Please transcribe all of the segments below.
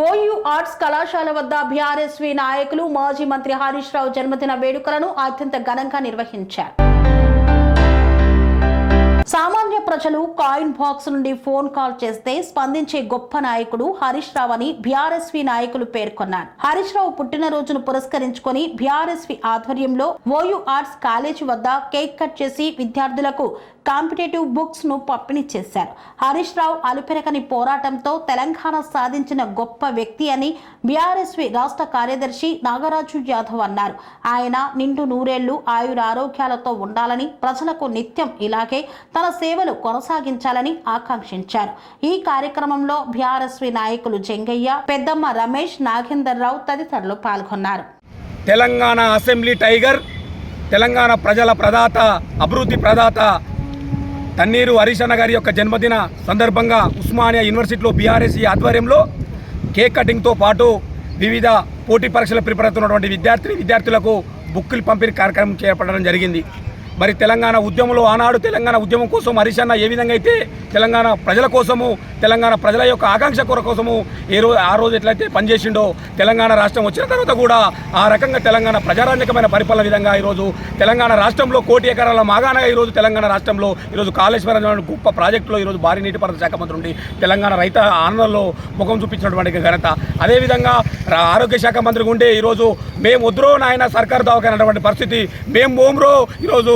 OU arts కళాశాల వద్ద BRSV నాయకులు మాజీ మంత్రి హరీష్ రావు జన్మదిన వేడుకలను అత్యంత ఘనంగా నిర్వహించారు. సామాన్య ప్రజలు కాయిన్ బాక్స్ నుండి ఫోన్ కాల్ చేస్తే స్పందించే గొప్ప నాయకుడు హరీష్ రావు అని బీఆర్ఎస్వి నాయకులు పేర్కొన్నారు. హరీష్ రావు పుట్టినరోజును పురస్కరించుకొని బీఆర్ఎస్వి ఆధ్వర్యంలో ఓయూ ఆర్ట్స్ కాలేజీ వద్ద కేక్ కట్ చేసి విద్యార్థులకు కాంపిటేటివ్ బుక్స్ను పంపిణీ చేశారు. హరీష్ రావు అలుపెరకని పోరాటంతో తెలంగాణ సాధించిన గొప్ప వ్యక్తి అని బీఆర్ఎస్వి రాష్ట్ర కార్యదర్శి నాగరాజు యాదవ్ అన్నారు. ఆయన నిండు నూరేళ్ళు ఆయుర ఆరోగ్యాలతో ఉండాలని ప్రజలకు నిత్యం ఇలాగే తన సేవ సేవలు కొనసాగించాలని ఆకాంక్షించారు. ఈ కార్యక్రమంలో బీఆర్ఎస్వి నాయకులు జంగయ్య పెద్దమ్మ రమేష్ నాగేందర్ రావు తదితరులు పాల్గొన్నారు. తెలంగాణ అసెంబ్లీ టైగర్ తెలంగాణ ప్రజల ప్రదాత అభివృద్ధి ప్రదాత తన్నీరు హరీశన్న గారి యొక్క జన్మదిన సందర్భంగా ఉస్మానియా యూనివర్సిటీలో బీఆర్ఎస్ఈ ఆధ్వర్యంలో కేక్ కటింగ్తో పాటు వివిధ పోటీ పరీక్షల ప్రిపేర్ అవుతున్నటువంటి విద్యార్థి విద్యార్థులకు బుక్కులు పంపిణీ కార్యక్రమం చేపట్టడం జరిగింది. మరి తెలంగాణ ఉద్యమంలో ఆనాడు తెలంగాణ ఉద్యమం కోసం హరీశన్న ఏ విధంగా అయితే తెలంగాణ ప్రజల కోసము తెలంగాణ ప్రజల యొక్క ఆకాంక్ష కొర కోసము ఏ రోజు ఆ రోజు ఎట్లయితే పనిచేసిండో తెలంగాణ రాష్ట్రం వచ్చిన తర్వాత కూడా ఆ రకంగా తెలంగాణ ప్రజారాజ్యకమైన పరిపాలన విధంగా ఈరోజు తెలంగాణ రాష్ట్రంలో కోటి ఎకరాల మాగానగా ఈరోజు తెలంగాణ రాష్ట్రంలో ఈరోజు కాళేశ్వరం అనే గొప్ప ప్రాజెక్టులో ఈరోజు భారీ నీటిపారుదల శాఖ మంత్రి ఉండి తెలంగాణ రైత ఆనందంలో ముఖం చూపించినటువంటి ఘనత. అదేవిధంగా ఆరోగ్య శాఖ మంత్రిగా ఉండే ఈరోజు మేము వద్దురో నాయన సర్కారు దావకైనటువంటి పరిస్థితి మేము బోమ్రో ఈరోజు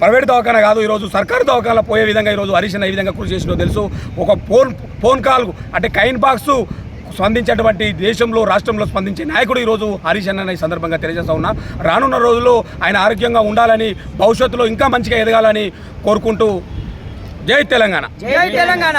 ప్రైవేట్ దవాఖాన కాదు ఈరోజు సర్కారు దవాఖాన పోయే విధంగా ఈరోజు హరీష్ అన్న ఈ విధంగా కృషి చేసినో తెలుసు. ఒక ఫోన్ ఫోన్ కాల్ అంటే కైన్ బాక్స్ స్పందించేటువంటి దేశంలో రాష్ట్రంలో స్పందించే నాయకుడు ఈరోజు హరీష్ అన్న ఈ సందర్భంగా తెలియజేస్తా ఉన్నా. రానున్న రోజుల్లో ఆయన ఆరోగ్యంగా ఉండాలని భవిష్యత్తులో ఇంకా మంచిగా ఎదగాలని కోరుకుంటూ జై తెలంగాణ. జై Telangana.